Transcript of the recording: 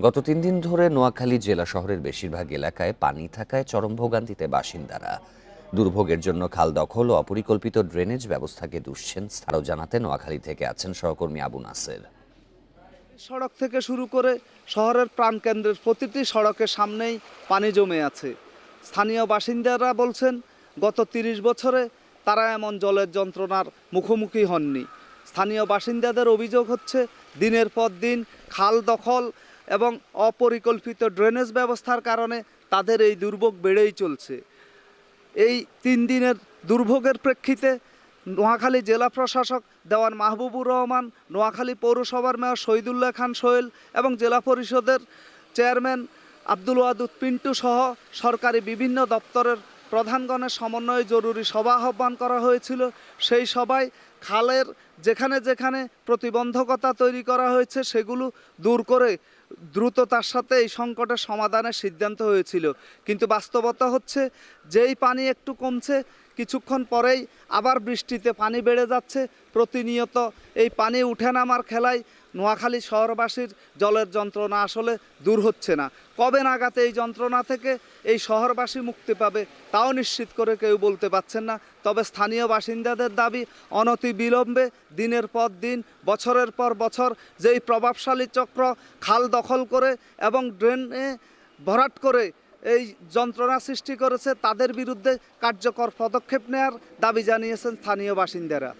গত তিন দিন ধরে নোয়াখালী জেলা শহরের বেশিরভাগ এলাকায় পানি থাকায় চরম ভোগান্তিতে বাসিন্দারা। দুর্ভোগের জন্য খাল দখল ও অপরিকল্পিত ড্রেনেজ ব্যবস্থাকে দুষছেন আরও জানাতে নোয়াখালী থেকে আছেন সহকর্মী আবু নাসের। সড়ক থেকে শুরু করে শহরের প্রাণকেন্দ্রের প্রতিটি সড়কের সামনেই পানি জমে আছে। স্থানীয় বাসিন্দারা বলছেন, গত তিরিশ বছরে তারা এমন জলের যন্ত্রণার মুখোমুখি হননি। স্থানীয় বাসিন্দাদের অভিযোগ হচ্ছে, দিনের পর দিন খাল দখল এবং অপরিকল্পিত ড্রেনেজ ব্যবস্থার কারণে তাদের এই দুর্ভোগ বেড়েই চলছে। এই তিন দিনের দুর্ভোগের প্রেক্ষিতে নোয়াখালী জেলা প্রশাসক দেওয়ান মাহবুবুর রহমান, নোয়াখালী পৌরসভার মেয়র শহীদুল্লাহ খান সোহেল এবং জেলা পরিষদের চেয়ারম্যান আব্দুল ওয়াদুদ পিন্টু সহ সরকারি বিভিন্ন দপ্তরের প্রধানগণের সমন্বয়ে জরুরি সভা আহ্বান করা হয়েছিল। সেই সভায় খালের যেখানে যেখানে প্রতিবন্ধকতা তৈরি করা হয়েছে, সেগুলো দূর করে দ্রুততার সাথে এই সংকটের সমাধানের সিদ্ধান্ত হয়েছিল। কিন্তু বাস্তবতা হচ্ছে, যেই পানি একটু কমছে কিছুক্ষণ পরেই আবার বৃষ্টিতে পানি বেড়ে যাচ্ছে। প্রতিনিয়ত এই পানি উঠে নামার খেলায় নোয়াখালী শহরবাসীর জলের যন্ত্রণা আসলে দূর হচ্ছে না। কবে নাগাতে এই যন্ত্রণা থেকে এই শহরবাসী মুক্তি পাবে তাও নিশ্চিত করে কেউ বলতে পারছেন না। তবে স্থানীয় বাসিন্দাদের দাবি, অনতি বিলম্বে, দিনের পর দিন, বছরের পর বছর যেই প্রভাবশালী চক্র, খাল দখল করে এবং ড্রেনে ভরাট করে এই যন্ত্রণা সৃষ্টি করেছে তাদের বিরুদ্ধে কার্যকর পদক্ষেপ নেওয়ার দাবি জানিয়েছেন স্থানীয় বাসিন্দারা।